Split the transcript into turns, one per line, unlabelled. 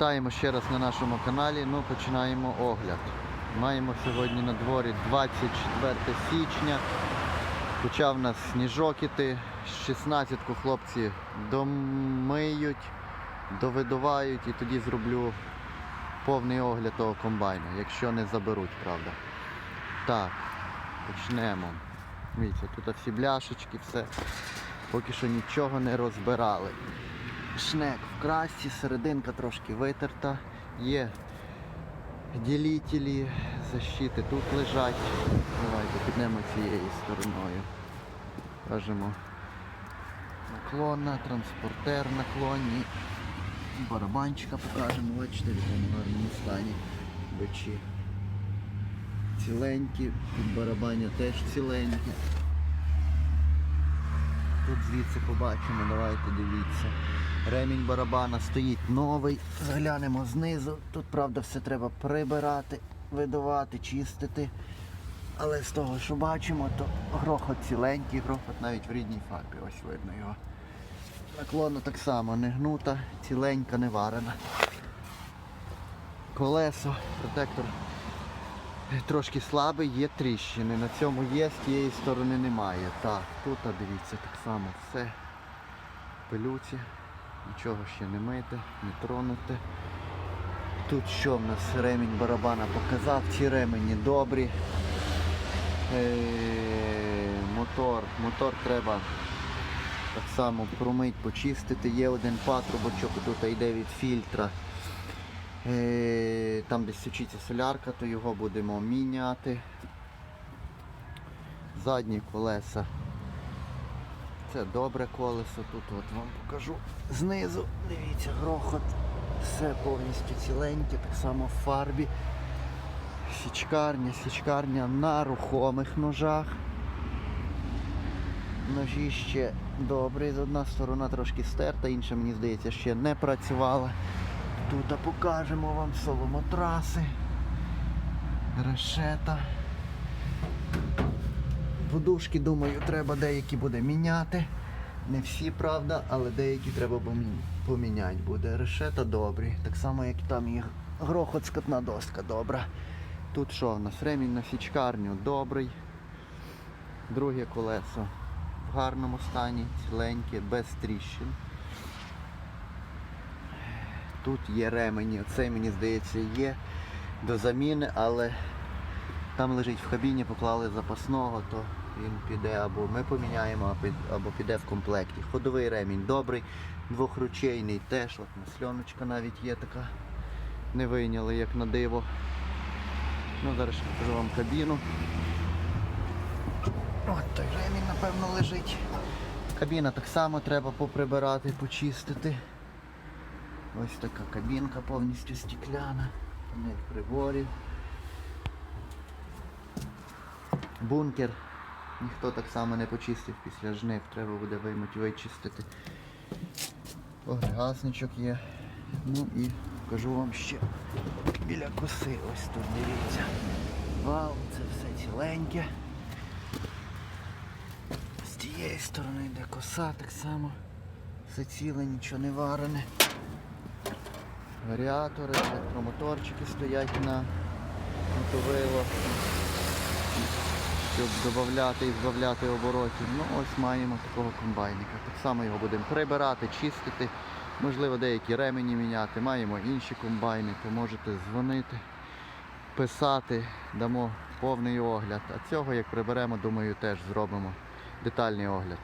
Вітаємо ще раз на нашому каналі. Ну, починаємо огляд. Маємо сьогодні на дворі 24 січня. Почав нас сніжок іти. 16-ку хлопці домиють, довидувають і тоді зроблю повний огляд того комбайна, якщо не заберуть, правда. Так, почнемо. Дивіться, тут всі бляшечки, все. Поки що нічого не розбирали. Шнек в красці, серединка трошки витерта. Є ділітелі, защити тут лежать. Давайте піднемо цією стороною. Кажемо наклонна, транспортер наклонні. Барабанчика покажемо, бачите, в якому гарному стані. Бичі. Ціленькі, під барабаня теж ціленькі. Тут звідси побачимо, давайте дивіться. Ремінь барабана стоїть новий. Заглянемо знизу. Тут, правда, все треба прибирати, видувати, чистити. Але з того, що бачимо, то грохот ціленький, грохот навіть в рідній фарбі. Ось видно його. Наклона так само не гнута, ціленька, не варена. Колесо, протектор трошки слабий, є тріщини. На цьому є, з тієї сторони немає. Так, тут дивіться, так само все. Пилюці, нічого ще не мити, не тронути. Тут що в нас ремінь барабана показав, ці ремені добрі. Е, мотор, мотор треба так само промить, почистити. Є один патрубочок, тут йде від фільтра. Е, Там десь сучиться солярка, то його будемо міняти. Задні колеса. Це добре колесо. Тут от вам покажу знизу. Дивіться, грохот. Все повністю ціленьке, так само в фарбі. Січкарня, січкарня на рухомих ножах. Ножі ще добрі. з Одна сторона трошки стерта, інша, мені здається, ще не працювала. Тут покажемо вам соломотраси, решета. Подушки, думаю, треба деякі буде міняти. Не всі, правда, але деякі треба поміняти буде. Решета добрі. Так само, як там і грохот скотна доска добра. Тут що в нас? Ремінь на січкарню добрий. Друге колесо в гарному стані, ціленьке, без тріщин. Тут є ремені, цей мені здається є до заміни, але там лежить в кабіні, поклали запасного, то він піде або ми поміняємо, або піде в комплекті. Ходовий ремінь добрий, двохручейний теж, от масльоночка навіть є така. Не вийняли як на диво. Ну, зараз ще покажу вам кабіну. От той ремінь, напевно, лежить. Кабіна так само треба поприбирати, почистити. Ось така кабінка повністю стекляна, панель приборів. Бункер. Ніхто так само не почистив після жнив, треба буде виймуть вичистити. Огргасничок є. Ну і покажу вам ще біля коси. Ось тут дивіться. Вау, це все ціленьке. З тієї сторони йде коса так само. Все ціле, нічого не варене. Варіатори, електромоторчики стоять на мотовило, додати і збавляти оборотів. Ну ось маємо такого комбайника. Так само його будемо прибирати, чистити, можливо деякі ремені міняти. Маємо інші комбайни, то можете дзвонити, писати, дамо повний огляд. А цього як приберемо, думаю, теж зробимо детальний огляд.